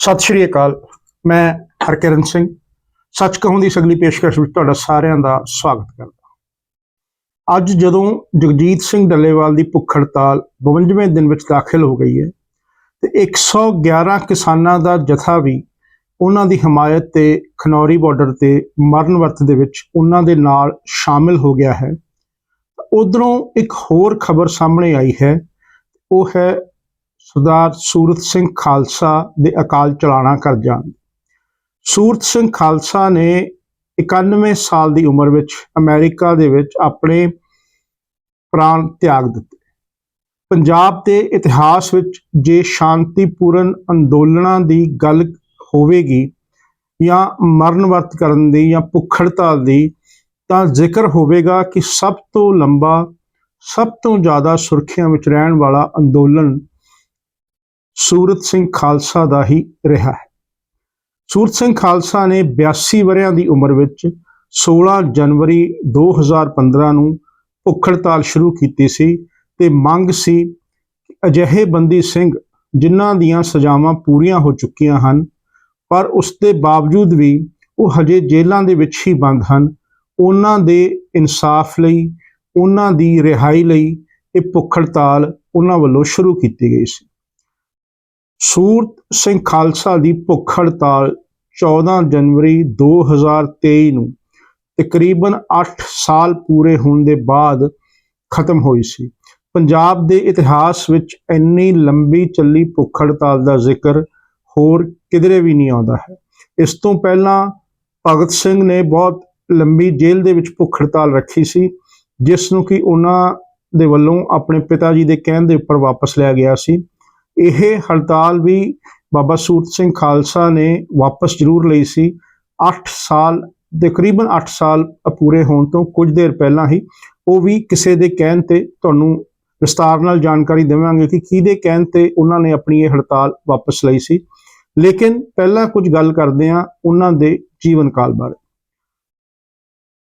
ਸਤਿ ਸ਼੍ਰੀ ਅਕਾਲ, ਮੈਂ ਹਰਕਿਰਨ ਸਿੰਘ। ਸੱਚ ਕਹੂੰ ਦੀ ਸਗਲੀ ਪੇਸ਼ਕਸ਼ ਵਿੱਚ ਤੁਹਾਡਾ ਸਾਰਿਆਂ ਦਾ ਸਵਾਗਤ ਕਰਦਾ ਅੱਜ ਜਦੋਂ ਜਗਜੀਤ ਸਿੰਘ ਡੱਲੇਵਾਲ ਦੀ ਭੁੱਖ ਹੜਤਾਲ 52ਵੇਂ ਦਿਨ ਵਿੱਚ ਦਾਖਲ ਹੋ ਗਈ ਹੈ, ਤੇ 111 ਕਿਸਾਨਾਂ ਦਾ ਜਥਾ ਵੀ ਉਹਨਾਂ ਦੀ ਹਮਾਇਤ ਤੇ ਖਨੌਰੀ ਬਾਰਡਰ ਤੇ ਮਰਨ ਵਰਤ ਦੇ ਵਿੱਚ ਉਹਨਾਂ ਦੇ ਨਾਲ ਸ਼ਾਮਿਲ ਹੋ ਗਿਆ ਹੈ ਉਧਰੋਂ ਇੱਕ ਹੋਰ ਖਬਰ ਸਾਹਮਣੇ ਆਈ ਹੈ, ਉਹ ਹੈ ਸਰਦਾਰ ਸੂਰਤ ਸਿੰਘ ਖਾਲਸਾ ਦੇ ਅਕਾਲ ਚਲਾਣਾ ਕਰ ਜਾਣ। ਸੂਰਤ ਸਿੰਘ ਖਾਲਸਾ ਨੇ 91 ਸਾਲ ਦੀ ਉਮਰ ਵਿੱਚ ਅਮਰੀਕਾ ਦੇ ਵਿੱਚ ਆਪਣੇ ਪ੍ਰਾਣ ਤਿਆਗ ਦਿੱਤੇ। ਪੰਜਾਬ ਦੇ ਇਤਿਹਾਸ ਵਿੱਚ ਜੇ ਸ਼ਾਂਤੀਪੂਰਨ ਅੰਦੋਲਨਾਂ ਦੀ ਗੱਲ ਹੋਵੇਗੀ ਜਾਂ ਮਰਨ ਵਰਤ ਕਰਨ ਦੀ ਜਾਂ ਭੁੱਖੜਤਾ ਦੀ, ਤਾਂ ਜ਼ਿਕਰ ਹੋਵੇਗਾ ਕਿ ਸਭ ਤੋਂ ਲੰਬਾ, ਸਭ ਤੋਂ ਜ਼ਿਆਦਾ ਸੁਰਖੀਆਂ ਵਿੱਚ ਰਹਿਣ ਵਾਲਾ ਅੰਦੋਲਨ ਸੂਰਤ ਸਿੰਘ ਖਾਲਸਾ ਦਾ ਹੀ ਰਿਹਾ ਹੈ। ਸੂਰਤ ਸਿੰਘ ਖਾਲਸਾ ਨੇ 82 ਵਰਿਆਂ ਦੀ ਉਮਰ ਵਿੱਚ 16 ਜਨਵਰੀ 2015 ਨੂੰ ਭੁੱਖ ਹੜਤਾਲ ਸ਼ੁਰੂ ਕੀਤੀ ਸੀ ਤੇ ਮੰਗ ਸੀ ਕਿ ਅਜਿਹੇ ਬੰਦੀ ਸਿੰਘ ਜਿਨ੍ਹਾਂ ਦੀਆਂ ਸਜ਼ਾਵਾਂ ਪੂਰੀਆਂ ਹੋ ਚੁੱਕੀਆਂ ਹਨ, ਪਰ ਉਸ ਦੇ ਬਾਵਜੂਦ ਵੀ ਉਹ ਹਜੇ ਜੇਲ੍ਹਾਂ ਦੇ ਵਿੱਚ ਹੀ ਬੰਦ ਹਨ। ਉਹਨਾਂ ਦੇ ਇਨਸਾਫ ਲਈ, ਉਹਨਾਂ ਦੀ ਰਿਹਾਈ ਲਈ ਇਹ ਭੁੱਖ ਹੜਤਾਲ ਉਹਨਾਂ ਵੱਲੋਂ ਸ਼ੁਰੂ ਕੀਤੀ ਗਈ ਸੀ। ਸੂਰਤ ਸਿੰਘ ਖਾਲਸਾ ਦੀ ਭੁੱਖ ਹੜਤਾਲ 14 ਜਨਵਰੀ 2023 ਨੂੰ ਤਕਰੀਬਨ 8 ਸਾਲ ਪੂਰੇ ਹੋਣ ਦੇ ਬਾਅਦ ਖਤਮ ਹੋਈ ਸੀ। ਪੰਜਾਬ ਦੇ ਇਤਿਹਾਸ ਵਿੱਚ ਇੰਨੀ ਲੰਬੀ ਚੱਲੀ ਭੁੱਖ ਹੜਤਾਲ ਦਾ ਜ਼ਿਕਰ ਹੋਰ ਕਿਧਰੇ ਵੀ ਨਹੀਂ ਆਉਂਦਾ ਹੈ। ਇਸ ਤੋਂ ਪਹਿਲਾਂ ਭਗਤ ਸਿੰਘ ਨੇ ਬਹੁਤ ਲੰਬੀ ਜੇਲ੍ਹ ਦੇ ਵਿੱਚ ਭੁੱਖ ਹੜਤਾਲ ਰੱਖੀ ਸੀ, ਜਿਸ ਨੂੰ ਕਿ ਉਹਨਾਂ ਦੇ ਵੱਲੋਂ ਆਪਣੇ ਪਿਤਾ ਜੀ ਦੇ ਕਹਿਣ ਦੇ ਉੱਪਰ ਵਾਪਸ ਲਿਆ ਗਿਆ ਸੀ। ਇਹ ਹੜਤਾਲ ਵੀ ਬਾਬਾ ਸੂਰਤ ਸਿੰਘ ਖਾਲਸਾ ਨੇ ਵਾਪਸ ਜ਼ਰੂਰ ਲਈ ਸੀ। 8 ਸਾਲ, ਤਕਰੀਬਨ 8 ਸਾਲ ਪੂਰੇ ਹੋਣ ਤੋਂ ਕੁਝ ਦੇਰ ਪਹਿਲਾਂ ਹੀ ਉਹ ਵੀ ਕਿਸੇ ਦੇ ਕਹਿਣ ਤੇ ਤੁਹਾਨੂੰ ਵਿਸਤਾਰ ਨਾਲ ਜਾਣਕਾਰੀ ਦੇਵਾਂਗੇ ਕਿ ਕਿਹਦੇ ਕਹਿਣ ਤੇ ਉਹਨਾਂ ਨੇ ਆਪਣੀ ਇਹ ਹੜਤਾਲ ਵਾਪਸ ਲਈ ਸੀ। ਲੇਕਿਨ ਪਹਿਲਾਂ ਕੁਝ ਗੱਲ ਕਰਦੇ ਹਾਂ ਉਹਨਾਂ ਦੇ ਜੀਵਨ ਕਾਲ ਬਾਰੇ।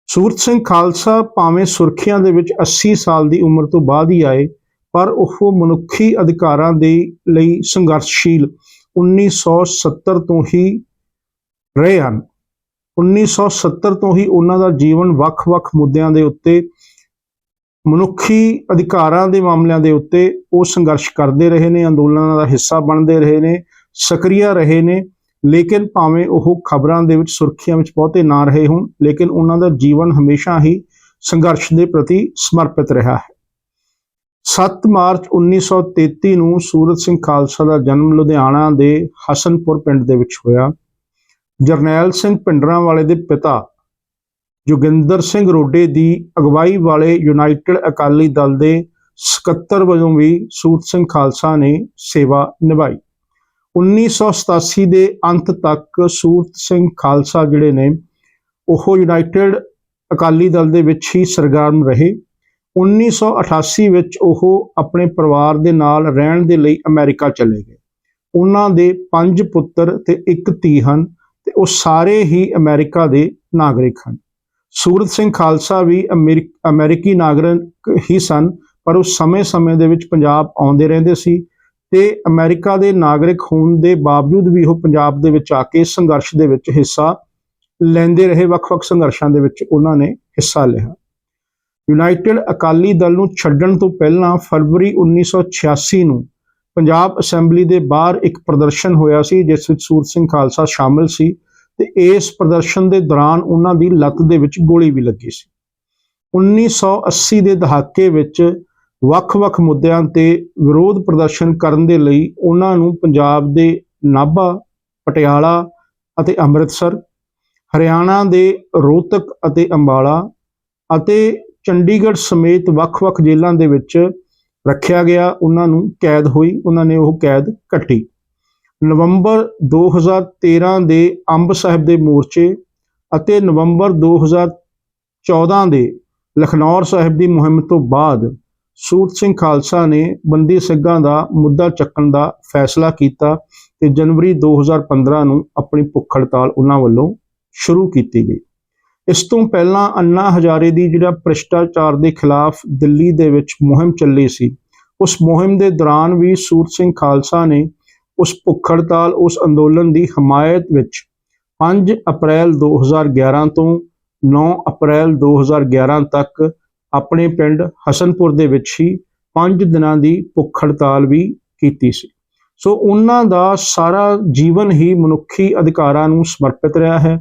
ਸੂਰਤ ਸਿੰਘ ਖਾਲਸਾ ਭਾਵੇਂ ਸੁਰਖੀਆਂ ਦੇ ਵਿੱਚ 80 ਸਾਲ ਦੀ ਉਮਰ ਤੋਂ ਬਾਅਦ ਹੀ ਆਏ ਪਰ ਉਹ ਮਨੁੱਖੀ ਅਧਿਕਾਰਾਂ ਦੇ ਲਈ ਸੰਘਰਸ਼ਸ਼ੀਲ 1970 ਤੋਂ ਹੀ ਰਹੇ ਹਨ। 1970 ਤੋਂ ਹੀ ਉਹਨਾਂ ਦਾ ਜੀਵਨ ਵੱਖ-ਵੱਖ ਮੁੱਦਿਆਂ ਦੇ ਉੱਤੇ, ਮਨੁੱਖੀ ਅਧਿਕਾਰਾਂ ਦੇ ਮਾਮਲਿਆਂ ਦੇ ਉੱਤੇ ਉਹ ਸੰਘਰਸ਼ ਕਰਦੇ ਰਹੇ ਨੇ, ਅੰਦੋਲਨਾਂ ਦਾ ਹਿੱਸਾ ਬਣਦੇ ਰਹੇ ਨੇ, ਸਕਰੀਆ ਰਹੇ ਨੇ, ਲੇਕਿਨ ਭਾਵੇਂ ਉਹ ਖਬਰਾਂ ਦੇ ਵਿੱਚ ਸੁਰਖੀਆਂ ਵਿੱਚ ਬਹੁਤੇ ਨਾ ਰਹੇ ਹੋਣ, ਲੇਕਿਨ ਉਹਨਾਂ ਦਾ ਜੀਵਨ ਹਮੇਸ਼ਾ ਹੀ ਸੰਘਰਸ਼ ਦੇ ਪ੍ਰਤੀ ਸਮਰਪਿਤ ਰਿਹਾ ਹੈ। 7 ਮਾਰਚ 1933 ਨੂੰ ਸੂਰਤ ਸਿੰਘ ਖਾਲਸਾ ਦਾ ਜਨਮ ਲੁਧਿਆਣਾ ਦੇ ਹਸਨਪੁਰ ਪਿੰਡ ਦੇ ਵਿੱਚ ਹੋਇਆ। ਜਰਨੈਲ ਸਿੰਘ ਪਿੰਡਰਾਂ ਵਾਲੇ ਦੇ ਪਿਤਾ ਜੋਗਿੰਦਰ ਸਿੰਘ ਰੋਡੇ ਦੀ ਅਗਵਾਈ ਵਾਲੇ ਯੂਨਾਈਟਿਡ ਅਕਾਲੀ ਦਲ ਦੇ ਸਕੱਤਰ ਵਜੋਂ ਵੀ ਸੂਰਤ ਸਿੰਘ ਖਾਲਸਾ ਨੇ ਸੇਵਾ ਨਿਭਾਈ। 1987 ਦੇ ਅੰਤ ਤੱਕ ਸੂਰਤ ਸਿੰਘ ਖਾਲਸਾ ਜਿਹੜੇ ਨੇ, ਉਹ ਯੂਨਾਈਟਿਡ ਅਕਾਲੀ ਦਲ ਦੇ ਵਿੱਚ ਹੀ ਸਰਗਰਮ ਰਹੇ। 1988 ਵਿੱਚ ਉਹ ਆਪਣੇ ਪਰਿਵਾਰ ਦੇ ਨਾਲ ਰਹਿਣ ਦੇ ਲਈ ਅਮਰੀਕਾ ਚਲੇ ਗਏ। ਉਹਨਾਂ ਦੇ ਪੰਜ ਪੁੱਤਰ ਤੇ ਇੱਕ ਧੀ ਹਨ ਤੇ ਉਹ ਸਾਰੇ ਹੀ ਅਮਰੀਕਾ ਦੇ ਨਾਗਰਿਕ ਹਨ। ਸੂਰਤ ਸਿੰਘ ਖਾਲਸਾ ਵੀ ਅਮਰੀਕ- ਅਮਰੀਕੀ ਨਾਗਰਿਕ ਹੀ ਸਨ, ਪਰ ਉਹ ਸਮੇਂ-ਸਮੇਂ ਦੇ ਵਿੱਚ ਪੰਜਾਬ ਆਉਂਦੇ ਰਹਿੰਦੇ ਸੀ ਤੇ ਅਮਰੀਕਾ ਦੇ ਨਾਗਰਿਕ ਹੋਣ ਦੇ ਬਾਵਜੂਦ ਵੀ ਉਹ ਪੰਜਾਬ ਦੇ ਵਿੱਚ ਆ ਕੇ ਸੰਘਰਸ਼ ਦੇ ਵਿੱਚ ਹਿੱਸਾ ਲੈਂਦੇ ਰਹੇ, ਵੱਖ-ਵੱਖ ਸੰਘਰਸ਼ਾਂ ਦੇ ਵਿੱਚ ਉਹਨਾਂ ਨੇ ਹਿੱਸਾ ਲਿਆ। ਯੂਨਾਈਟਿਡ ਅਕਾਲੀ ਦਲ ਨੂੰ ਛੱਡਣ ਤੋਂ ਪਹਿਲਾਂ ਫਰਵਰੀ 1986 ਨੂੰ ਪੰਜਾਬ ਅਸੈਂਬਲੀ ਦੇ ਬਾਹਰ ਇੱਕ ਪ੍ਰਦਰਸ਼ਨ ਹੋਇਆ ਸੀ, ਜਿਸ ਵਿੱਚ ਸੂਰਤ ਸਿੰਘ ਖਾਲਸਾ ਸ਼ਾਮਲ ਸੀ ਤੇ ਇਸ ਪ੍ਰਦਰਸ਼ਨ ਦੇ ਦੌਰਾਨ ਉਹਨਾਂ ਦੀ ਲੱਤ ਦੇ ਵਿੱਚ ਗੋਲੀ ਵੀ ਲੱਗੀ ਸੀ। 1980 ਦੇ ਦਹਾਕੇ ਵਿੱਚ ਵੱਖ-ਵੱਖ ਮੁੱਦਿਆਂ ਤੇ ਵਿਰੋਧ ਪ੍ਰਦਰਸ਼ਨ ਕਰਨ ਦੇ ਲਈ ਉਹਨਾਂ ਨੂੰ ਪੰਜਾਬ ਦੇ ਨਾਭਾ, ਪਟਿਆਲਾ ਅਤੇ ਅੰਮ੍ਰਿਤਸਰ, ਹਰਿਆਣਾ ਦੇ ਰੋਹਤਕ ਅਤੇ ਅੰਬਾਲਾ ਅਤੇ ਚੰਡੀਗੜ੍ਹ ਸਮੇਤ ਵੱਖ-ਵੱਖ ਜੇਲ੍ਹਾਂ ਦੇ ਵਿੱਚ ਰੱਖਿਆ ਗਿਆ। ਉਹਨਾਂ ਨੂੰ ਕੈਦ ਹੋਈ। ਉਹਨਾਂ ਨੇ ਉਹ ਕੈਦ ਕੱਟੀ। ਨਵੰਬਰ 2013 ਦੇ ਅੰਬ ਸਾਹਿਬ ਦੇ ਮੋਰਚੇ ਅਤੇ ਨਵੰਬਰ 2014 ਦੇ ਲਖਨੌਰ ਸਾਹਿਬ ਦੀ ਮੁਹਿੰਮ ਤੋਂ ਬਾਅਦ ਸੂਰਤ ਸਿੰਘ ਖਾਲਸਾ ਨੇ ਬੰਦੀ ਸਿੰਘਾਂ ਦਾ ਮੁੱਦਾ ਚੱਕਣ ਦਾ ਫੈਸਲਾ ਕੀਤਾ ਤੇ ਜਨਵਰੀ 2015 ਨੂੰ ਆਪਣੀ ਭੁੱਖ ਹੜਤਾਲ ਉਹਨਾਂ ਵੱਲੋਂ ਸ਼ੁਰੂ ਕੀਤੀ ਗਈ। ਇਸ ਤੋਂ ਪਹਿਲਾਂ ਅੰਨਾ ਹਜ਼ਾਰੇ ਦੀ ਜਿਹੜਾ ਭ੍ਰਿਸ਼ਟਾਚਾਰ ਦੇ ਖਿਲਾਫ ਦਿੱਲੀ ਦੇ ਵਿੱਚ ਮੁਹਿੰਮ ਚੱਲੀ ਸੀ, ਉਸ ਮੁਹਿੰਮ ਦੇ ਦੌਰਾਨ ਵੀ ਸੂਰਤ ਸਿੰਘ ਖਾਲਸਾ ਨੇ ਉਸ ਭੁੱਖ ਹੜਤਾਲ ਉਸ ਅੰਦੋਲਨ ਦੀ ਹਮਾਇਤ ਵਿੱਚ 5 ਅਪ੍ਰੈਲ 2011 ਤੋਂ 9 ਅਪ੍ਰੈਲ 2011 ਤੱਕ ਆਪਣੇ ਪਿੰਡ ਹਸਨਪੁਰ ਦੇ ਵਿੱਚ ਹੀ 5 ਦਿਨਾਂ ਦੀ ਭੁੱਖ ਹੜਤਾਲ ਵੀ ਕੀਤੀ ਸੀ। ਸੋ ਉਹਨਾਂ ਦਾ ਸਾਰਾ ਜੀਵਨ ਹੀ ਮਨੁੱਖੀ ਅਧਿਕਾਰਾਂ ਨੂੰ ਸਮਰਪਿਤ ਰਿਹਾ ਹੈ।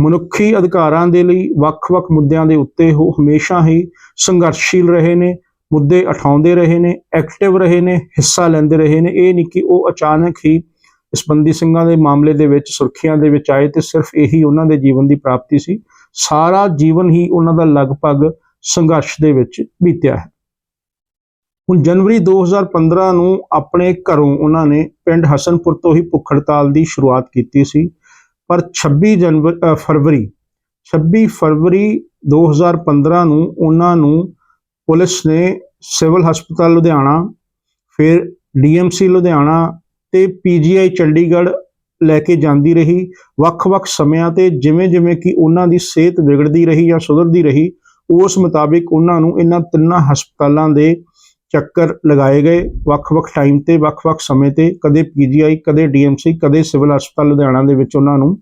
ਮਨੁੱਖੀ ਅਧਿਕਾਰਾਂ ਦੇ ਲਈ ਵੱਖ-ਵੱਖ ਮੁੱਦਿਆਂ ਦੇ ਉੱਤੇ ਉਹ ਹਮੇਸ਼ਾ ਹੀ ਸੰਘਰਸ਼ੀਲ ਰਹੇ ਨੇ, ਮੁੱਦੇ ਉਠਾਉਂਦੇ ਰਹੇ ਨੇ ਐਕਟਿਵ ਰਹੇ ਨੇ, ਹਿੱਸਾ ਲੈਂਦੇ ਰਹੇ ਨੇ। ਇਹ ਨਹੀਂ ਕਿ ਉਹ ਅਚਾਨਕ ਹੀ ਇਸ ਬੰਦੀ ਸਿੰਘਾਂ ਦੇ ਮਾਮਲੇ ਦੇ ਵਿੱਚ, ਸੁਰਖੀਆਂ ਦੇ ਵਿੱਚ ਆਏ ਤੇ ਸਿਰਫ ਇਹੀ ਉਹਨਾਂ ਦੇ ਜੀਵਨ ਦੀ ਪ੍ਰਾਪਤੀ ਸੀ। ਸਾਰਾ ਜੀਵਨ ਹੀ ਉਹਨਾਂ ਦਾ ਲਗਭਗ ਸੰਘਰਸ਼ ਦੇ ਵਿੱਚ ਬੀਤਿਆ ਹੈ। ਹੁਣ ਜਨਵਰੀ 2015 ਨੂੰ ਆਪਣੇ ਘਰੋਂ ਉਹਨਾਂ ਨੇ ਪਿੰਡ ਹਸਨਪੁਰ ਤੋਂ ਹੀ ਭੁੱਖ ਹੜਤਾਲ ਦੀ ਸ਼ੁਰੂਆਤ ਕੀਤੀ ਸੀ। ਪਰ 26 ਜਨਵਰੀ ਅ, ਫਰਵਰੀ 26 ਫਰਵਰੀ 2015 ਨੂੰ ਉਹਨਾਂ ਨੂੰ ਪੁਲਿਸ ਨੇ ਸਿਵਲ ਹਸਪਤਾਲ ਲੁਧਿਆਣਾ ਫਿਰ ਡੀਐਮਸੀ ਲੁਧਿਆਣਾ ਤੇ ਪੀਜੀਆਈ ਚੰਡੀਗੜ੍ਹ ਲੈ ਕੇ ਜਾਂਦੀ ਰਹੀ। ਵੱਖ-ਵੱਖ ਸਮਿਆਂ ਤੇ ਜਿਵੇਂ-ਜਿਵੇਂ ਕਿ ਉਹਨਾਂ ਦੀ ਸਿਹਤ ਵਿਗੜਦੀ ਰਹੀ ਜਾਂ ਸੁਧਰਦੀ ਰਹੀ ਉਸ ਮੁਤਾਬਿਕ ਉਹਨਾਂ ਨੂੰ ਇਹਨਾਂ ਤਿੰਨਾਂ ਹਸਪਤਾਲਾਂ ਦੇ ਚੱਕਰ ਲਗਾਏ ਗਏ ਵੱਖ-ਵੱਖ ਟਾਈਮ ਤੇ, ਵੱਖ-ਵੱਖ ਸਮੇਂ ਤੇ, ਕਦੇ ਪੀਜੀਆਈ ਕਦੇ ਡੀਐਮਸੀ ਕਦੇ ਸਿਵਲ ਹਸਪਤਾਲ ਲੁਧਿਆਣਾ ਦੇ ਵਿੱਚ ਉਹਨਾਂ ਨੂੰ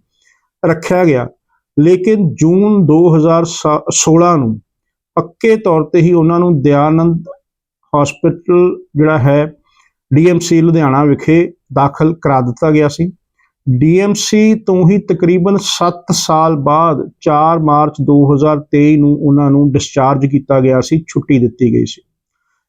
ਰੱਖਿਆ ਗਿਆ। ਲੇਕਿਨ ਜੂਨ 2016 ਨੂੰ ਪੱਕੇ ਤੌਰ ਤੇ ਹੀ ਉਹਨਾਂ ਨੂੰ ਦਿਆਨੰਦ ਹਸਪੀਟਲ ਜਿਹੜਾ ਹੈ ਡੀਐਮਸੀ ਲੁਧਿਆਣਾ ਵਿਖੇ ਦਾਖਲ ਕਰਾ ਦਿੱਤਾ ਗਿਆ ਸੀ। ਡੀਐਮਸੀ ਤੋਂ ਹੀ ਤਕਰੀਬਨ 7 ਸਾਲ ਬਾਅਦ 4 ਮਾਰਚ 2023 ਨੂੰ ਉਹਨਾਂ ਨੂੰ ਡਿਸਚਾਰਜ ਕੀਤਾ ਗਿਆ ਸੀ, ਛੁੱਟੀ ਦਿੱਤੀ ਗਈ ਸੀ।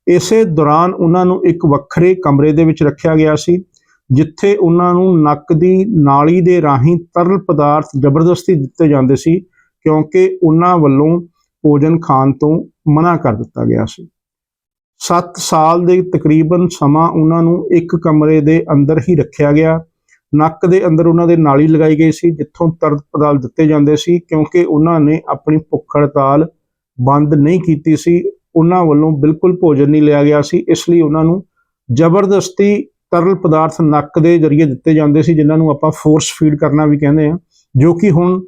ਇਸੇ ਦੌਰਾਨ ਉਹਨਾਂ ਨੂੰ ਇੱਕ ਵੱਖਰੇ ਕਮਰੇ ਦੇ ਵਿੱਚ ਰੱਖਿਆ ਗਿਆ ਸੀ, ਜਿੱਥੇ ਉਹਨਾਂ ਨੂੰ ਨੱਕ ਦੀ ਨਾਲੀ ਦੇ ਰਾਹੀਂ ਤਰਲ ਪਦਾਰਥ ਜ਼ਬਰਦਸਤੀ ਦਿੱਤੇ ਜਾਂਦੇ ਸੀ, ਕਿਉਂਕਿ ਉਹਨਾਂ ਵੱਲੋਂ ਭੋਜਨ ਖਾਣ ਤੋਂ ਮਨਾ ਕਰ ਦਿੱਤਾ ਗਿਆ ਸੀ। 7 ਸਾਲ ਦੇ ਤਕਰੀਬਨ ਸਮਾਂ ਉਹਨਾਂ ਨੂੰ ਇੱਕ ਕਮਰੇ ਦੇ ਅੰਦਰ ਹੀ ਰੱਖਿਆ ਗਿਆ। ਨੱਕ ਦੇ ਅੰਦਰ ਉਹਨਾਂ ਦੇ ਨਾਲੀ ਲਗਾਈ ਗਈ ਸੀ, ਜਿੱਥੋਂ ਤਰਲ ਪਦਾਰਥ ਦਿੱਤੇ ਜਾਂਦੇ ਸੀ, ਕਿਉਂਕਿ ਉਹਨਾਂ ਨੇ ਆਪਣੀ ਭੁੱਖ ਹੜਤਾਲ ਬੰਦ ਨਹੀਂ ਕੀਤੀ ਸੀ ਉਹਨਾਂ ਵੱਲੋਂ ਬਿਲਕੁਲ ਭੋਜਨ ਨਹੀਂ ਲਿਆ ਗਿਆ ਸੀ, ਇਸ ਲਈ ਉਹਨਾਂ ਨੂੰ ਜ਼ਬਰਦਸਤੀ ਤਰਲ ਪਦਾਰਥ ਨੱਕ ਦੇ ਜ਼ਰੀਏ ਦਿੱਤੇ ਜਾਂਦੇ ਸੀ, ਜਿਨ੍ਹਾਂ ਨੂੰ ਆਪਾਂ ਫੋਰਸ ਫੀਡ ਕਰਨਾ ਵੀ ਕਹਿੰਦੇ ਆ ਜੋ ਕਿ ਹੁਣ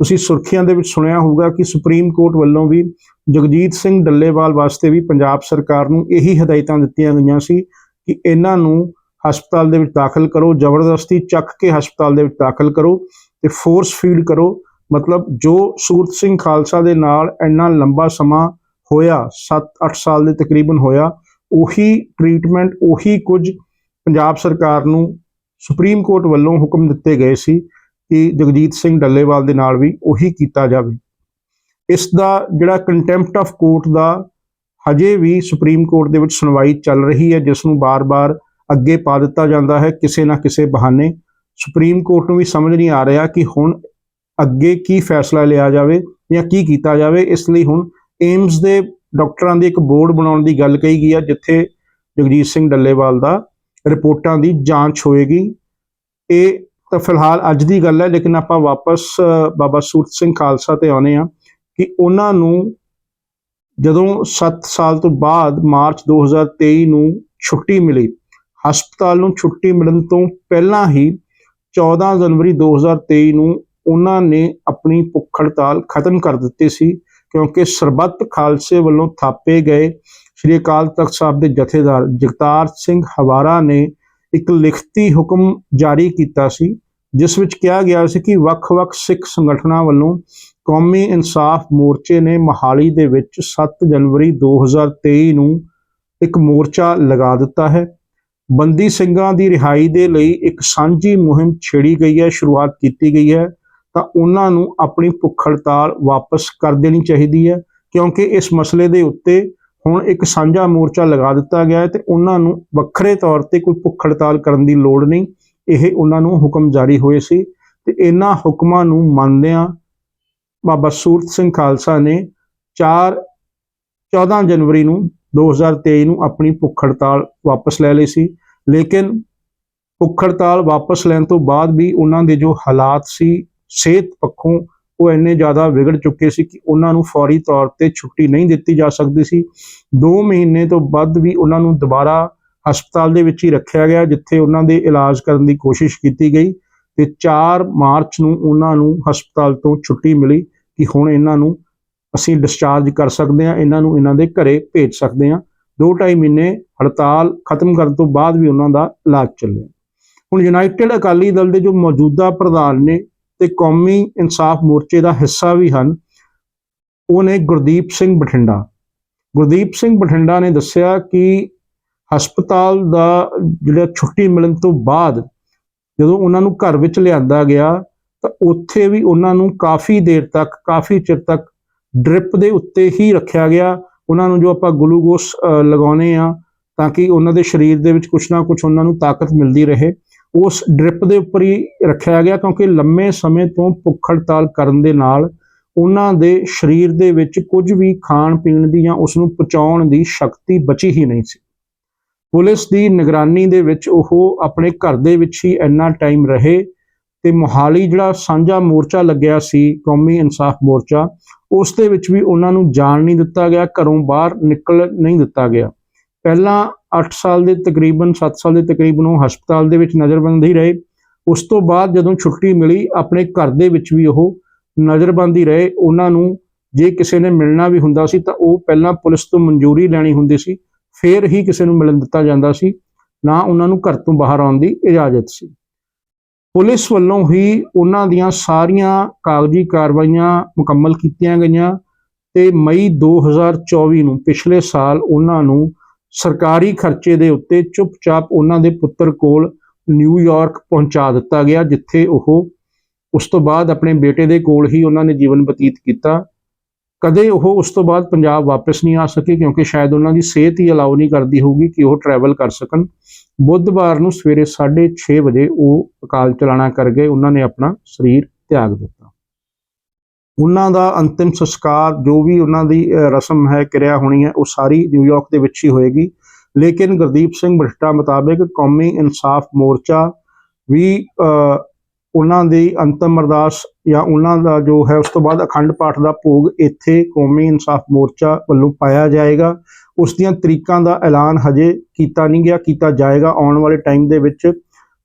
ਤੁਸੀਂ ਸੁਰਖੀਆਂ ਦੇ ਵਿੱਚ ਸੁਣਿਆ ਹੋਊਗਾ ਕਿ ਸੁਪਰੀਮ ਕੋਰਟ ਵੱਲੋਂ ਵੀ ਜਗਜੀਤ ਸਿੰਘ ਡੱਲੇਵਾਲ ਵਾਸਤੇ ਵੀ ਪੰਜਾਬ ਸਰਕਾਰ ਨੂੰ ਇਹੀ ਹਦਾਇਤਾਂ ਦਿੱਤੀਆਂ ਗਈਆਂ ਸੀ ਕਿ ਇਹਨਾਂ ਨੂੰ ਹਸਪਤਾਲ ਦੇ ਵਿੱਚ ਦਾਖਲ ਕਰੋ, ਜ਼ਬਰਦਸਤੀ ਚੱਕ ਕੇ ਹਸਪਤਾਲ ਦੇ ਵਿੱਚ ਦਾਖਲ ਕਰੋ ਤੇ ਫੋਰਸ ਫੀਡ ਕਰੋ। ਮਤਲਬ ਜੋ ਸੂਰਤ ਸਿੰਘ ਖਾਲਸਾ ਦੇ ਨਾਲ ਇੰਨਾ ਲੰਬਾ ਸਮਾਂ ਹੋਇਆ 7-8 ਸਾਲ ਦੇ ਤਕਰੀਬਨ ਹੋਇਆ, ਉਹੀ ਟ੍ਰੀਟਮੈਂਟ ਉਹੀ ਕੁਝ ਪੰਜਾਬ ਸਰਕਾਰ ਨੂੰ ਸੁਪਰੀਮ ਕੋਰਟ ਵੱਲੋਂ ਹੁਕਮ ਦਿੱਤੇ ਗਏ ਸੀ ਕਿ ਜਗਜੀਤ ਸਿੰਘ ਡੱਲੇਵਾਲ ਦੇ ਨਾਲ ਵੀ ਉਹੀ ਕੀਤਾ ਜਾਵੇ। ਇਸ ਦਾ ਜਿਹੜਾ ਕੰਟੈਂਪਟ ਆਫ ਕੋਰਟ ਦਾ ਹਜੇ ਵੀ ਸੁਪਰੀਮ ਕੋਰਟ ਦੇ ਵਿੱਚ ਸੁਣਵਾਈ ਚੱਲ ਰਹੀ ਹੈ, ਜਿਸ ਨੂੰ ਬਾਰ-ਬਾਰ ਅੱਗੇ ਪਾ ਦਿੱਤਾ ਜਾਂਦਾ ਹੈ, ਕਿਸੇ ਨਾ ਕਿਸੇ ਬਹਾਨੇ। ਸੁਪਰੀਮ ਕੋਰਟ ਨੂੰ ਵੀ ਸਮਝ ਨਹੀਂ ਆ ਰਿਹਾ ਕਿ ਹੁਣ ਅੱਗੇ ਕੀ ਫੈਸਲਾ ਲਿਆ ਜਾਵੇ ਜਾਂ ਕੀ ਕੀਤਾ ਜਾਵੇ, ਇਸ ਲਈ ਹੁਣ ਏਮਸ ਦੇ ਡਾਕਟਰਾਂ ਦੀ ਇੱਕ ਬੋਰਡ ਬਣਾਉਣ ਦੀ ਗੱਲ ਕਹੀ ਗਈ ਆ, ਜਿੱਥੇ ਜਗਜੀਤ ਸਿੰਘ ਡੱਲੇਵਾਲ ਦਾ ਰਿਪੋਰਟਾਂ ਦੀ ਜਾਂਚ ਹੋਏਗੀ। ਇਹ ਤਾਂ ਫਿਲਹਾਲ ਅੱਜ ਦੀ ਗੱਲ ਹੈ, ਲੇਕਿਨ ਆਪਾਂ ਵਾਪਸ ਬਾਬਾ ਸੂਰਤ ਸਿੰਘ ਖਾਲਸਾ ਤੇ ਆਉਨੇ ਆ ਕਿ ਉਹਨਾਂ ਨੂੰ ਜਦੋਂ 7 ਸਾਲ ਤੋਂ ਬਾਅਦ ਮਾਰਚ 2023 ਨੂੰ ਛੁੱਟੀ ਮਿਲੀ, ਹਸਪਤਾਲ ਨੂੰ ਛੁੱਟੀ ਮਿਲਣ ਤੋਂ ਪਹਿਲਾਂ ਹੀ 14 ਜਨਵਰੀ 2023 ਨੂੰ ਉਹਨਾਂ ਨੇ ਆਪਣੀ ਭੁੱਖ ਹੜਤਾਲ ਖਤਮ ਕਰ ਦਿੱਤੀ ਸੀ। ਕਿਉਂਕਿ ਸਰਬੱਤ ਖਾਲਸੇ ਵੱਲੋਂ ਥਾਪੇ ਗਏ ਸ਼੍ਰੀ ਅਕਾਲ ਤਖਤ ਸਾਹਿਬ ਦੇ ਜਥੇਦਾਰ ਜਗਤਾਰ ਸਿੰਘ ਹਵਾਰਾ ਨੇ ਇੱਕ ਲਿਖਤੀ ਹੁਕਮ ਜਾਰੀ ਕੀਤਾ ਸੀ, ਜਿਸ ਵਿੱਚ ਕਿਹਾ ਗਿਆ ਸੀ ਕਿ ਵੱਖ-ਵੱਖ ਸਿੱਖ ਸੰਗਠਨਾਂ ਵੱਲੋਂ ਕੌਮੀ ਇਨਸਾਫ ਮੋਰਚੇ ਨੇ ਮਹਾਲੀ ਦੇ ਵਿੱਚ 7 ਜਨਵਰੀ 2023 ਨੂੰ ਇੱਕ ਮੋਰਚਾ ਲਗਾ ਦਿੱਤਾ ਹੈ। ਬੰਦੀ ਸਿੰਘਾਂ ਦੀ ਰਿਹਾਈ ਦੇ ਲਈ ਇੱਕ ਸਾਂਝੀ ਮੁਹਿੰਮ ਛੇੜੀ ਗਈ ਹੈ, ਸ਼ੁਰੂਆਤ ਕੀਤੀ ਗਈ ਹੈ। ਤਾਂ ਉਹਨਾਂ ਨੂੰ ਆਪਣੀ ਭੁੱਖ ਹੜਤਾਲ ਵਾਪਸ ਕਰ ਦੇਣੀ ਚਾਹੀਦੀ ਹੈ, ਕਿਉਂਕਿ ਇਸ ਮਸਲੇ ਦੇ ਉੱਤੇ ਹੁਣ ਇੱਕ ਸਾਂਝਾ ਮੋਰਚਾ ਲਗਾ ਦਿੱਤਾ ਗਿਆ ਹੈ ਤੇ ਉਹਨਾਂ ਨੂੰ ਵੱਖਰੇ ਤੌਰ ਤੇ ਕੋਈ ਭੁੱਖ ਹੜਤਾਲ ਕਰਨ ਦੀ ਲੋੜ ਨਹੀਂ, ਇਹ ਉਹਨਾਂ ਨੂੰ ਹੁਕਮ ਜਾਰੀ ਹੋਏ ਸੀ ਤੇ ਇਹਨਾਂ ਹੁਕਮਾਂ ਨੂੰ ਮੰਨਦਿਆਂ ਬਾਬਾ ਸੂਰਤ ਸਿੰਘ ਖਾਲਸਾ ਨੇ 4 14 ਜਨਵਰੀ ਨੂੰ 2023 ਨੂੰ ਆਪਣੀ ਭੁੱਖ ਹੜਤਾਲ ਵਾਪਸ ਲੈ ਲਈ ਸੀ, ਲੇਕਿਨ ਭੁੱਖ ਹੜਤਾਲ ਵਾਪਸ ਲੈਣ ਤੋਂ ਬਾਅਦ ਵੀ ਉਹਨਾਂ ਦੇ ਜੋ ਹਾਲਾਤ ਸੀ ਸਿਹਤ ਪੱਖੋਂ ਉਹ ਇੰਨੇ ਜ਼ਿਆਦਾ ਵਿਗੜ ਚੁੱਕੇ ਸੀ ਕਿ ਉਹਨਾਂ ਨੂੰ ਫੌਰੀ ਤੌਰ ਤੇ ਛੁੱਟੀ ਨਹੀਂ ਦਿੱਤੀ ਜਾ ਸਕਦੀ ਸੀ। 2 ਮਹੀਨੇ ਤੋਂ ਵੱਧ ਵੀ ਉਹਨਾਂ ਨੂੰ ਦੁਬਾਰਾ ਹਸਪਤਾਲ ਦੇ ਵਿੱਚ ਹੀ ਰੱਖਿਆ ਗਿਆ, ਜਿੱਥੇ ਉਹਨਾਂ ਦੇ ਇਲਾਜ ਕਰਨ ਦੀ ਕੋਸ਼ਿਸ਼ ਕੀਤੀ ਗਈ ਤੇ 4 ਮਾਰਚ ਨੂੰ ਉਹਨਾਂ ਨੂੰ ਹਸਪਤਾਲ ਤੋਂ ਛੁੱਟੀ ਮਿਲੀ ਕਿ ਹੁਣ ਇਹਨਾਂ ਨੂੰ ਅਸੀਂ ਡਿਸਚਾਰਜ ਕਰ ਸਕਦੇ ਹਾਂ, ਇਹਨਾਂ ਨੂੰ ਇਹਨਾਂ ਦੇ ਘਰੇ ਭੇਜ ਸਕਦੇ ਹਾਂ। 2.5 ਮਹੀਨੇ ਹੜਤਾਲ ਖਤਮ ਕਰਨ ਤੋਂ ਬਾਅਦ ਵੀ ਉਹਨਾਂ ਦਾ ਇਲਾਜ ਚੱਲਿਆ। ਹੁਣ ਯੂਨਾਈਟਿਡ ਅਕਾਲੀ ਦਲ ਦੇ ਜੋ ਮੌਜੂਦਾ ਪ੍ਰਧਾਨ ਨੇ ਤੇ ਕੌਮੀ ਇਨਸਾਫ ਮੋਰਚੇ ਦਾ ਹਿੱਸਾ ਵੀ ਹਨ। ਉਹ ਨੇ ਗੁਰਦੀਪ ਸਿੰਘ ਬਠਿੰਡਾ। ਗੁਰਦੀਪ ਸਿੰਘ ਬਠਿੰਡਾ ਨੇ ਦੱਸਿਆ ਕਿ ਹਸਪਤਾਲ ਦਾ ਜਿਹੜਾ ਛੁੱਟੀ ਮਿਲਣ ਤੋਂ ਬਾਅਦ ਜਦੋਂ ਉਹਨਾਂ ਨੂੰ ਘਰ ਵਿੱਚ ਲਿਆਂਦਾ ਗਿਆ ਤਾਂ ਉੱਥੇ ਵੀ ਉਹਨਾਂ ਨੂੰ ਕਾਫੀ ਦੇਰ ਤੱਕ ਕਾਫੀ ਚਿਰ ਤੱਕ ਡ੍ਰਿਪ ਦੇ ਉੱਤੇ ਹੀ ਰੱਖਿਆ ਗਿਆ। ਉਹਨਾਂ ਨੂੰ ਜੋ ਆਪਾਂ ਗਲੂਕੋਸ ਅ, ਲਗਾਉਨੇ ਆ ਤਾਂ ਕਿ ਉਹਨਾਂ ਦੇ ਸਰੀਰ ਦੇ ਵਿੱਚ ਕੁਛ ਨਾ ਕੁਛ ਉਹਨਾਂ ਨੂੰ ਤਾਕਤ ਮਿਲਦੀ ਰਹੇ। ਉਸ ਡ੍ਰਿਪ ਦੇ ਉੱਪਰ ਹੀ ਰੱਖਿਆ ਗਿਆ ਕਿਉਂਕਿ ਲੰਮੇ ਸਮੇਂ ਤੋਂ ਭੁੱਖ ਹੜਤਾਲ ਕਰਨ ਦੇ ਨਾਲ ਉਹਨਾਂ ਦੇ ਸਰੀਰ ਦੇ ਵਿੱਚ ਕੁਝ ਵੀ ਖਾਣ ਪੀਣ ਦੀ ਜਾਂ ਉਸ ਨੂੰ ਪਚਾਉਣ ਦੀ ਸ਼ਕਤੀ ਬਚੀ ਹੀ ਨਹੀਂ ਸੀ। ਪੁਲਿਸ ਦੀ ਨਿਗਰਾਨੀ ਦੇ ਵਿੱਚ ਉਹ ਆਪਣੇ ਘਰ ਦੇ ਵਿੱਚ ਹੀ ਇੰਨਾ ਟਾਈਮ ਰਹੇ ਤੇ ਮੋਹਾਲੀ ਜਿਹੜਾ ਸਾਂਝਾ ਮੋਰਚਾ ਲੱਗਿਆ ਸੀ, ਕੌਮੀ ਇਨਸਾਫ ਮੋਰਚਾ, ਉਸ ਦੇ ਵਿੱਚ ਵੀ ਉਹਨਾਂ ਨੂੰ ਜਾਣ ਨਹੀਂ ਦਿੱਤਾ ਗਿਆ, ਘਰੋਂ ਬਾਹਰ ਨਿਕਲ ਨਹੀਂ ਦਿੱਤਾ ਗਿਆ। ਪਹਿਲਾਂ 8 ਸਾਲ ਦੇ ਤਕਰੀਬਨ 7 ਸਾਲ ਦੇ ਤਕਰੀਬਨ ਉਹ ਹਸਪਤਾਲ ਦੇ ਵਿੱਚ ਨਜ਼ਰਬੰਦੀ ਰਹੇ। ਉਸ ਤੋਂ ਬਾਅਦ ਜਦੋਂ ਛੁੱਟੀ ਮਿਲੀ, ਆਪਣੇ ਘਰ ਦੇ ਵਿੱਚ ਵੀ ਉਹ ਨਜ਼ਰਬੰਦੀ ਰਹੇ। ਉਹਨਾਂ ਨੂੰ ਜੇ ਕਿਸੇ ਨੇ ਮਿਲਣਾ ਵੀ ਹੁੰਦਾ ਸੀ ਤਾਂ ਉਹ ਪਹਿਲਾਂ ਪੁਲਿਸ ਤੋਂ ਮਨਜ਼ੂਰੀ ਲੈਣੀ ਹੁੰਦੀ ਸੀ, ਫਿਰ ਹੀ ਕਿਸੇ ਨੂੰ ਮਿਲਣ ਦਿੱਤਾ ਜਾਂਦਾ ਸੀ। ਨਾ ਉਹਨਾਂ ਨੂੰ ਘਰ ਤੋਂ ਬਾਹਰ ਆਉਣ ਦੀ ਇਜਾਜ਼ਤ ਸੀ। ਪੁਲਿਸ ਵੱਲੋਂ ਹੀ ਉਹਨਾਂ ਦੀਆਂ ਸਾਰੀਆਂ ਕਾਗਜ਼ੀ ਕਾਰਵਾਈਆਂ ਮੁਕੰਮਲ ਕੀਤੀਆਂ ਗਈਆਂ ਤੇ ਮਈ 2024 ਨੂੰ ਪਿਛਲੇ ਸਾਲ ਉਹਨਾਂ ਨੂੰ ਸਰਕਾਰੀ ਖਰਚੇ ਦੇ ਉੱਤੇ ਚੁੱਪਚਾਪ ਉਹਨਾਂ ਦੇ ਪੁੱਤਰ ਕੋਲ ਨਿਊਯਾਰਕ ਪਹੁੰਚਾ ਦਿੱਤਾ ਗਿਆ, ਜਿੱਥੇ ਉਹ ਉਸ ਤੋਂ ਬਾਅਦ ਆਪਣੇ ਬੇਟੇ ਦੇ ਕੋਲ ਹੀ ਉਹਨਾਂ ਨੇ ਜੀਵਨ ਬਤੀਤ ਕੀਤਾ। ਕਦੇ ਉਹ ਉਸ ਤੋਂ ਬਾਅਦ ਪੰਜਾਬ ਵਾਪਸ ਨਹੀਂ ਆ ਸਕੇ, ਕਿਉਂਕਿ ਸ਼ਾਇਦ ਉਹਨਾਂ ਦੀ ਸਿਹਤ ਹੀ ਅਲਾਉ ਨਹੀਂ ਕਰਦੀ ਹੋਊਗੀ ਕਿ ਉਹ ਟਰੈਵਲ ਕਰ ਸਕਣ। ਬੁੱਧਵਾਰ ਨੂੰ ਸਵੇਰੇ 6:30 ਵਜੇ ਉਹ ਅਕਾਲ ਚਲਾਣਾ ਕਰ ਗਏ, ਉਹਨਾਂ ਨੇ ਆਪਣਾ ਸਰੀਰ ਤਿਆਗ ਦਿੱਤਾ। ਉਹਨਾਂ ਦਾ ਅੰਤਿਮ ਸੰਸਕਾਰ, ਜੋ ਵੀ ਉਹਨਾਂ ਦੀ ਰਸਮ ਹੈ, ਕਿਰਿਆ ਹੋਣੀ ਹੈ, ਉਹ ਸਾਰੀ ਨਿਊਯਾਰਕ ਦੇ ਵਿੱਚ ਹੀ ਹੋਏਗੀ। ਲੇਕਿਨ ਗੁਰਦੀਪ ਸਿੰਘ ਬਠਿੰਡਾ ਮੁਤਾਬਕ ਕੌਮੀ ਇਨਸਾਫ ਮੋਰਚਾ ਵੀ ਉਹਨਾਂ ਦੀ ਅੰਤਮ ਅਰਦਾਸ ਜਾਂ ਉਹਨਾਂ ਦਾ ਜੋ ਹੈ, ਉਸ ਤੋਂ ਬਾਅਦ ਅਖੰਡ ਪਾਠ ਦਾ ਭੋਗ ਇੱਥੇ ਕੌਮੀ ਇਨਸਾਫ ਮੋਰਚਾ ਵੱਲੋਂ ਪਾਇਆ ਜਾਏਗਾ। ਉਸ ਦੀਆਂ ਤਰੀਕਾਂ ਦਾ ਐਲਾਨ ਹਜੇ ਕੀਤਾ ਨਹੀਂ ਗਿਆ, ਕੀਤਾ ਜਾਏਗਾ। ਆਉਣ ਵਾਲੇ ਟਾਈਮ ਦੇ ਵਿੱਚ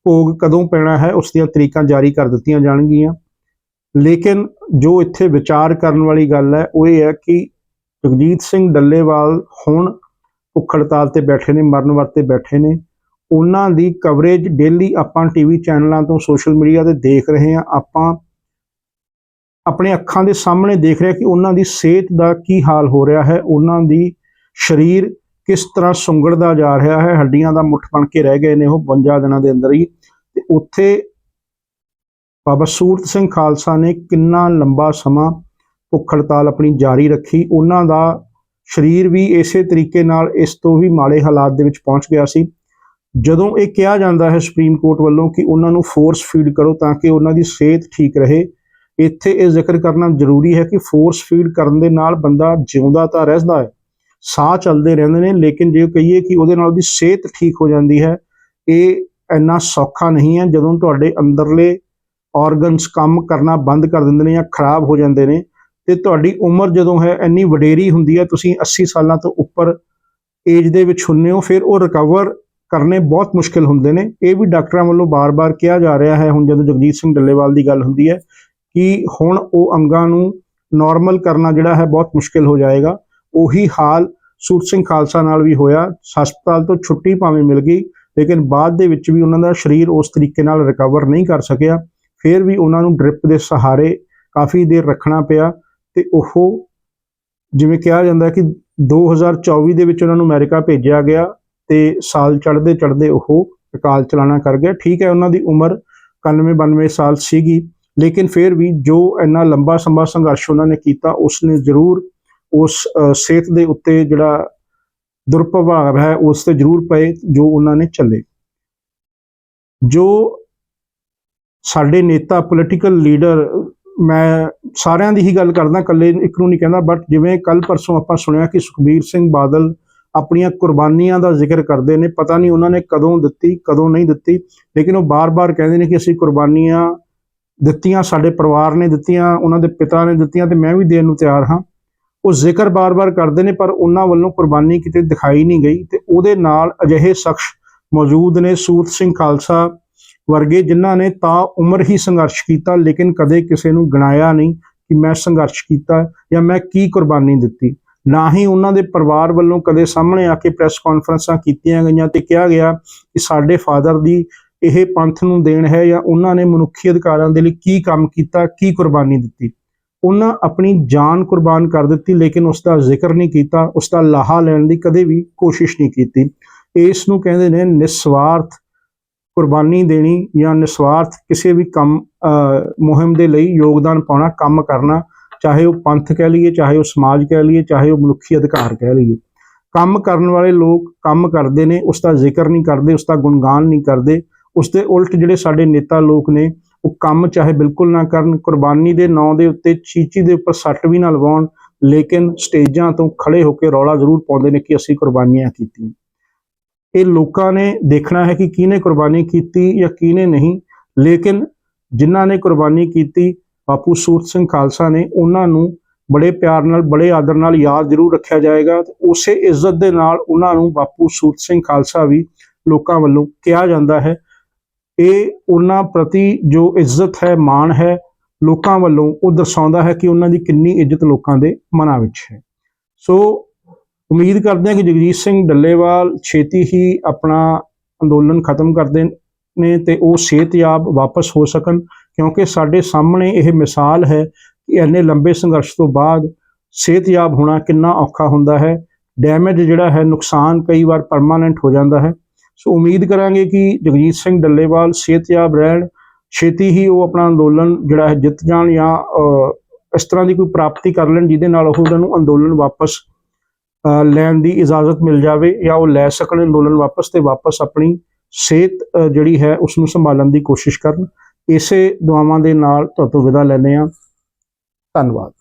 ਭੋਗ ਕਦੋਂ ਪੈਣਾ ਹੈ, ਉਸ ਦੀਆਂ ਤਰੀਕਾਂ ਜਾਰੀ ਕਰ ਦਿੱਤੀਆਂ ਜਾਣਗੀਆਂ। ਲੇਕਿਨ ਜੋ ਇੱਥੇ ਵਿਚਾਰ ਕਰਨ ਵਾਲੀ ਗੱਲ ਹੈ, ਉਹ ਇਹ ਹੈ ਕਿ ਜਗਜੀਤ ਸਿੰਘ ਡੱਲੇਵਾਲ ਹੁਣ ਭੁੱਖ ਹੜਤਾਲ ਤੇ ਬੈਠੇ ਨੇ, ਮਰਨ ਵਰਤੇ ਬੈਠੇ ਨੇ। ਉਹਨਾਂ ਦੀ ਕਵਰੇਜ ਡੇਲੀ ਆਪਾਂ ਟੀਵੀ ਚੈਨਲਾਂ ਤੋਂ ਸੋਸ਼ਲ ਮੀਡੀਆ ਤੇ ਦੇਖ ਰਹੇ ਹਾਂ। ਆਪਾਂ ਆਪਣੇ ਅੱਖਾਂ ਦੇ ਸਾਹਮਣੇ ਦੇਖ ਰਹੇ ਹਾਂ ਕਿ ਉਹਨਾਂ ਦੀ ਸਿਹਤ ਦਾ ਕੀ ਹਾਲ ਹੋ ਰਿਹਾ ਹੈ, ਉਹਨਾਂ ਦੀ ਸਰੀਰ ਕਿਸ ਤਰ੍ਹਾਂ ਸੁੰਗੜਦਾ ਜਾ ਰਿਹਾ ਹੈ। ਹੱਡੀਆਂ ਦਾ ਮੁੱਠ ਬਣ ਕੇ ਰਹਿ ਗਏ ਨੇ ਉਹ 52 ਦਿਨਾਂ ਦੇ ਅੰਦਰ ਹੀ। ਤੇ ਉੱਥੇ ਬਾਬਾ ਸੂਰਤ ਸਿੰਘ ਖਾਲਸਾ ਨੇ ਕਿੰਨਾ ਲੰਬਾ ਸਮਾਂ ਭੁੱਖ ਹੜਤਾਲ ਆਪਣੀ ਜਾਰੀ ਰੱਖੀ। ਉਹਨਾਂ ਦਾ ਸਰੀਰ ਵੀ ਇਸੇ ਤਰੀਕੇ ਨਾਲ ਇਸ ਤੋਂ ਵੀ ਮਾੜੇ ਹਾਲਾਤ ਦੇ ਵਿੱਚ ਪਹੁੰਚ ਗਿਆ ਸੀ। ਜਦੋਂ ਇਹ ਕਿਹਾ ਜਾਂਦਾ ਹੈ ਸੁਪਰੀਮ ਕੋਰਟ ਵੱਲੋਂ ਕਿ ਉਹਨਾਂ ਨੂੰ ਫੋਰਸ ਫੀਡ ਕਰੋ ਤਾਂ ਕਿ ਉਹਨਾਂ ਦੀ ਸਿਹਤ ਠੀਕ ਰਹੇ, ਇੱਥੇ ਇਹ ਜ਼ਿਕਰ ਕਰਨਾ ਜ਼ਰੂਰੀ ਹੈ ਕਿ ਫੋਰਸ ਫੀਡ ਕਰਨ ਦੇ ਨਾਲ ਬੰਦਾ ਜਿਉਂਦਾ ਤਾਂ ਰਹਿੰਦਾ ਹੈ, ਸਾਹ ਚੱਲਦੇ ਰਹਿੰਦੇ ਨੇ, ਲੇਕਿਨ ਜੇ ਕਹੀਏ ਕਿ ਉਹਦੇ ਨਾਲ ਉਹਦੀ ਸਿਹਤ ਠੀਕ ਹੋ ਜਾਂਦੀ ਹੈ, ਇਹ ਇੰਨਾ ਸੌਖਾ ਨਹੀਂ ਹੈ। ਜਦੋਂ ਤੁਹਾਡੇ ਅੰਦਰਲੇ ਆਰਗਨਸ ਕੰਮ ਕਰਨਾ ਬੰਦ ਕਰ ਦਿੰਦੇ ਨੇ ਜਾਂ ਖਰਾਬ ਹੋ ਜਾਂਦੇ ਨੇ, ਤੇ ਤੁਹਾਡੀ ਉਮਰ ਜਦੋਂ ਹੈ ਇੰਨੀ ਵਡੇਰੀ ਹੁੰਦੀ ਹੈ, ਤੁਸੀਂ 80 ਸਾਲਾਂ ਤੋਂ ਉੱਪਰ ਏਜ ਦੇ ਵਿੱਚ ਹੁੰਨੇ ਹੋ, ਫਿਰ ਉਹ ਰਿਕਵਰ ਕਰਨੇ ਬਹੁਤ ਮੁਸ਼ਕਿਲ ਹੁੰਦੇ ਨੇ। ਇਹ ਵੀ ਡਾਕਟਰਾਂ ਵੱਲੋਂ ਬਾਰ-ਬਾਰ ਕਿਹਾ ਜਾ ਰਿਹਾ ਹੈ, ਹੁਣ ਜਦੋਂ ਜਗਜੀਤ ਸਿੰਘ ਡੱਲੇਵਾਲ ਦੀ ਗੱਲ ਹੁੰਦੀ ਹੈ ਕਿ ਹੁਣ ਉਹ ਅੰਗਾਂ ਨੂੰ ਨਾਰਮਲ ਕਰਨਾ ਜਿਹੜਾ ਹੈ ਬਹੁਤ ਮੁਸ਼ਕਿਲ ਹੋ ਜਾਏਗਾ। ਉਹੀ ਹਾਲ ਸੂਰਤ ਸਿੰਘ ਖਾਲਸਾ ਨਾਲ ਵੀ ਹੋਇਆ। ਹਸਪਤਾਲ ਤੋਂ ਛੁੱਟੀ ਭਾਵੇਂ ਮਿਲ ਗਈ, ਲੇਕਿਨ ਬਾਅਦ ਦੇ ਵਿੱਚ ਵੀ ਉਹਨਾਂ ਦਾ ਸਰੀਰ ਉਸ ਤਰੀਕੇ ਨਾਲ ਰਿਕਵਰ ਨਹੀਂ ਕਰ ਸਕਿਆ। ਫਿਰ ਵੀ ਉਹਨਾਂ ਨੂੰ ਡ੍ਰਿਪ ਦੇ ਸਹਾਰੇ ਕਾਫੀ ਦੇਰ ਰੱਖਣਾ ਪਿਆ ਤੇ ਉਹ ਜਿਵੇਂ ਕਿਹਾ ਜਾਂਦਾ ਕਿ 2024 ਦੇ ਵਿੱਚ ਉਹਨਾਂ ਨੂੰ ਅਮਰੀਕਾ ਭੇਜਿਆ ਗਿਆ ਤੇ ਸਾਲ ਚੜ੍ਹਦੇ ਚੜਦੇ ਉਹ ਅਕਾਲ ਚਲਾਣਾ ਕਰ ਗਿਆ। ਠੀਕ ਹੈ, ਉਹਨਾਂ ਦੀ ਉਮਰ 91 92 ਸਾਲ ਸੀਗੀ, ਲੇਕਿਨ ਫਿਰ ਵੀ ਜੋ ਇੰਨਾ ਲੰਬਾ ਸਮਾਂ ਸੰਘਰਸ਼ ਉਹਨਾਂ ਨੇ ਕੀਤਾ ਉਸ ਨੇ ਜ਼ਰੂਰ ਉਸ ਸਿਹਤ ਦੇ ਉੱਤੇ ਜਿਹੜਾ ਦੁਰਪ੍ਰਭਾਵ ਹੈ, ਉਸ ਤੇ ਜ਼ਰੂਰ ਪਏ ਜੋ ਉਹਨਾਂ ਨੇ ਚੱਲੇ। ਜੋ ਸਾਡੇ ਨੇਤਾ ਪੋਲੀਟੀਕਲ ਲੀਡਰ ਮੈਂ ਸਾਰਿਆਂ ਦੀ ਹੀ ਗੱਲ ਕਰਦਾ, ਇਕੱਲੇ ਇੱਕ ਨੂੰ ਨਹੀਂ ਕਹਿੰਦਾ ਬਟ ਜਿਵੇਂ ਕੱਲ ਪਰਸੋਂ ਆਪਾਂ ਸੁਣਿਆ ਕਿ ਸੁਖਬੀਰ ਸਿੰਘ ਬਾਦਲ ਆਪਣੀਆਂ ਕੁਰਬਾਨੀਆਂ ਦਾ ਜ਼ਿਕਰ ਕਰਦੇ ਨੇ, ਪਤਾ ਨਹੀਂ ਉਹਨਾਂ ਨੇ ਕਦੋਂ ਦਿੱਤੀ, ਕਦੋਂ ਨਹੀਂ ਦਿੱਤੀ, ਲੇਕਿਨ ਉਹ ਬਾਰ-ਬਾਰ ਕਹਿੰਦੇ ਨੇ ਕਿ ਅਸੀਂ ਕੁਰਬਾਨੀਆਂ ਦਿੱਤੀਆਂ, ਸਾਡੇ ਪਰਿਵਾਰ ਨੇ ਦਿੱਤੀਆਂ, ਉਹਨਾਂ ਦੇ ਪਿਤਾ ਨੇ ਦਿੱਤੀਆਂ ਤੇ ਮੈਂ ਵੀ ਦੇਣ ਨੂੰ ਤਿਆਰ ਹਾਂ। ਉਹ ਜ਼ਿਕਰ ਬਾਰ-ਬਾਰ ਕਰਦੇ ਨੇ, ਪਰ ਉਹਨਾਂ ਵੱਲੋਂ ਕੁਰਬਾਨੀ ਕਿਤੇ ਦਿਖਾਈ ਨਹੀਂ ਗਈ ਤੇ ਉਹਦੇ ਨਾਲ ਅਜਿਹੇ ਸ਼ਖਸ ਮੌਜੂਦ ਨੇ, ਸੂਰਤ ਸਿੰਘ ਖਾਲਸਾ ਵਰਗੇ ਜਿਨ੍ਹਾਂ ਨੇ ਤਾਂ ਉਮਰ ਹੀ ਸੰਘਰਸ਼ ਕੀਤਾ, ਲੇਕਿਨ ਕਦੇ ਕਿਸੇ ਨੂੰ ਗਣਾਇਆ ਨਹੀਂ ਕਿ ਮੈਂ ਸੰਘਰਸ਼ ਕੀਤਾ ਜਾਂ ਮੈਂ ਕੀ ਕੁਰਬਾਨੀ ਦਿੱਤੀ। ਨਾ ਹੀ ਉਹਨਾਂ ਦੇ ਪਰਿਵਾਰ ਵੱਲੋਂ ਕਦੇ ਸਾਹਮਣੇ ਆ ਕੇ ਪ੍ਰੈਸ ਕਾਨਫਰੰਸਾਂ ਕੀਤੀਆਂ ਗਈਆਂ ਤੇ ਕਿਹਾ ਗਿਆ ਕਿ ਸਾਡੇ ਫਾਦਰ ਦੀ ਇਹ ਪੰਥ ਨੂੰ ਦੇਣ ਹੈ ਜਾਂ ਉਹਨਾਂ ਨੇ ਮਨੁੱਖੀ ਅਧਿਕਾਰਾਂ ਦੇ ਲਈ ਕੀ ਕੰਮ ਕੀਤਾ, ਕੀ ਕੁਰਬਾਨੀ ਦਿੱਤੀ। ਉਹਨਾਂ ਆਪਣੀ ਜਾਨ ਕੁਰਬਾਨ ਕਰ ਦਿੱਤੀ, ਲੇਕਿਨ ਉਸ ਦਾ ਜ਼ਿਕਰ ਨਹੀਂ ਕੀਤਾ ਉਸ ਦਾ ਲਾਹਾ ਲੈਣ ਦੀ ਕਦੇ ਵੀ ਕੋਸ਼ਿਸ਼ ਨਹੀਂ ਕੀਤੀ। ਇਸ ਨੂੰ ਕਹਿੰਦੇ ਨੇ ਨਿਸਵਾਰਥ ਕੁਰਬਾਨੀ ਦੇਣੀ ਜਾਂ ਨਿਸਵਾਰਥ ਕਿਸੇ ਵੀ ਕੰਮ ਮੁਹਿੰਮ ਦੇ ਲਈ ਯੋਗਦਾਨ ਪਾਉਣਾ, ਕੰਮ ਕਰਨਾ, ਚਾਹੇ ਉਹ ਪੰਥ ਕਹਿ ਲਈਏ, ਚਾਹੇ ਉਹ ਸਮਾਜ ਕਹਿ ਲਈਏ, ਚਾਹੇ ਉਹ ਮਨੁੱਖੀ ਅਧਿਕਾਰ ਕਹਿ ਲਈਏ। ਕੰਮ ਕਰਨ ਵਾਲੇ ਲੋਕ ਕੰਮ ਕਰਦੇ ਨੇ, ਉਸ ਦਾ ਜ਼ਿਕਰ ਨਹੀਂ ਕਰਦੇ, ਉਸ ਦਾ ਗੁਣਗਾਨ ਨਹੀਂ ਕਰਦੇ, ਉਸ ਦੇ ਉਲਟ ਜਿਹੜੇ ਸਾਡੇ ਨੇਤਾ ਲੋਕ ਨੇ, ਉਹ ਕੰਮ ਚਾਹੇ ਬਿਲਕੁਲ ਨਾ ਕਰਨ, ਕੁਰਬਾਨੀ ਦੇ ਨਾਂ ਦੇ ਉੱਤੇ ਚੀਚੀ ਦੇ ਉੱਪਰ ਸੱਟ ਵੀ ਨਾ ਲਵਾਉਣ, ਲੇਕਿਨ ਸਟੇਜਾਂ ਤੋਂ ਖੜੇ ਹੋ ਕੇ ਰੌਲਾ ਜ਼ਰੂਰ ਪਾਉਂਦੇ ਨੇ ਕਿ ਅਸੀਂ ਕੁਰਬਾਨੀਆਂ ਕੀਤੀਆਂ। ਇਹ ਲੋਕਾਂ ਨੇ ਦੇਖਣਾ ਹੈ ਕਿ ਕਿਹਨੇ ਕੁਰਬਾਨੀ ਕੀਤੀ ਜਾਂ ਕਿਹਨੇ ਨਹੀਂ। ਲੇਕਿਨ ਜਿਨ੍ਹਾਂ ਨੇ ਕੁਰਬਾਨੀ ਕੀਤੀ, ਬਾਪੂ ਸੂਰਤ ਸਿੰਘ ਖਾਲਸਾ ਨੇ ਉਹਨਾਂ ਨੂੰ ਬੜੇ ਪਿਆਰ ਨਾਲ, ਬੜੇ ਆਦਰ ਨਾਲ ਯਾਦ ਜ਼ਰੂਰ ਰੱਖਿਆ ਜਾਏਗਾ ਤੇ ਉਸੇ ਇੱਜ਼ਤ ਦੇ ਨਾਲ ਉਹਨਾਂ ਨੂੰ ਬਾਪੂ ਸੂਰਤ ਸਿੰਘ ਖਾਲਸਾ ਵੀ ਲੋਕਾਂ ਵੱਲੋਂ ਕਿਹਾ ਜਾਂਦਾ ਹੈ। ਇਹ ਉਹਨਾਂ ਪ੍ਰਤੀ ਜੋ ਇੱਜ਼ਤ ਹੈ, ਮਾਣ ਹੈ, ਲੋਕਾਂ ਵੱਲੋਂ ਉਹ ਦਰਸਾਉਂਦਾ ਹੈ ਕਿ ਉਹਨਾਂ ਦੀ ਕਿੰਨੀ ਇੱਜ਼ਤ ਲੋਕਾਂ ਦੇ ਮਨਾਂ ਵਿੱਚ ਹੈ। ਸੋ ਉਮੀਦ ਕਰਦੇ ਹਾਂ ਕਿ ਜਗਜੀਤ ਸਿੰਘ ਡੱਲੇਵਾਲ ਛੇਤੀ ਹੀ ਆਪਣਾ ਅੰਦੋਲਨ ਖਤਮ ਕਰਦੇ ਨੇ ਤੇ ਉਹ ਸਿਹਤਯਾਬ ਵਾਪਸ ਹੋ ਸਕਣ, ਕਿਉਂਕਿ ਸਾਡੇ ਸਾਹਮਣੇ ਇਹ ਮਿਸਾਲ ਹੈ ਕਿ ਇੰਨੇ ਲੰਬੇ ਸੰਘਰਸ਼ ਤੋਂ ਬਾਅਦ ਸਿਹਤਯਾਬ ਹੋਣਾ ਕਿੰਨਾ ਔਖਾ ਹੁੰਦਾ ਹੈ। ਡੈਮੇਜ ਜਿਹੜਾ ਹੈ, ਨੁਕਸਾਨ ਕਈ ਵਾਰ ਪਰਮਾਨੈਂਟ ਹੋ ਜਾਂਦਾ ਹੈ। ਸੋ ਉਮੀਦ ਕਰਾਂਗੇ ਕਿ ਜਗਜੀਤ ਸਿੰਘ ਡੱਲੇਵਾਲ ਸਿਹਤਯਾਬ ਰਹਿਣ, ਛੇਤੀ ਹੀ ਉਹ ਆਪਣਾ ਅੰਦੋਲਨ ਜਿਹੜਾ ਹੈ ਜਿੱਤ ਜਾਣ ਜਾਂ ਇਸ ਤਰ੍ਹਾਂ ਦੀ ਕੋਈ ਪ੍ਰਾਪਤੀ ਕਰ ਲੈਣ ਜਿਹਦੇ ਨਾਲ ਉਹ ਉਹਨਾਂ ਨੂੰ ਅੰਦੋਲਨ ਵਾਪਸ ਲੈਣ ਦੀ ਇਜਾਜ਼ਤ ਮਿਲ ਜਾਵੇ ਜਾਂ ਉਹ ਲੈ ਸਕਣ, ਅੰਦੋਲਨ ਵਾਪਸ ਤੇ ਵਾਪਸ ਆਪਣੀ ਸਿਹਤ ਜਿਹੜੀ ਹੈ ਉਸ ਨੂੰ ਸੰਭਾਲਣ ਦੀ ਕੋਸ਼ਿਸ਼ ਕਰਨ। ਇਸੇ ਦੁਆਵਾਂ ਦੇ ਨਾਲ ਤੁਹਾਡੇ ਤੋਂ ਵਿਦਾ ਲੈਂਦੇ ਹਾਂ। ਧੰਨਵਾਦ।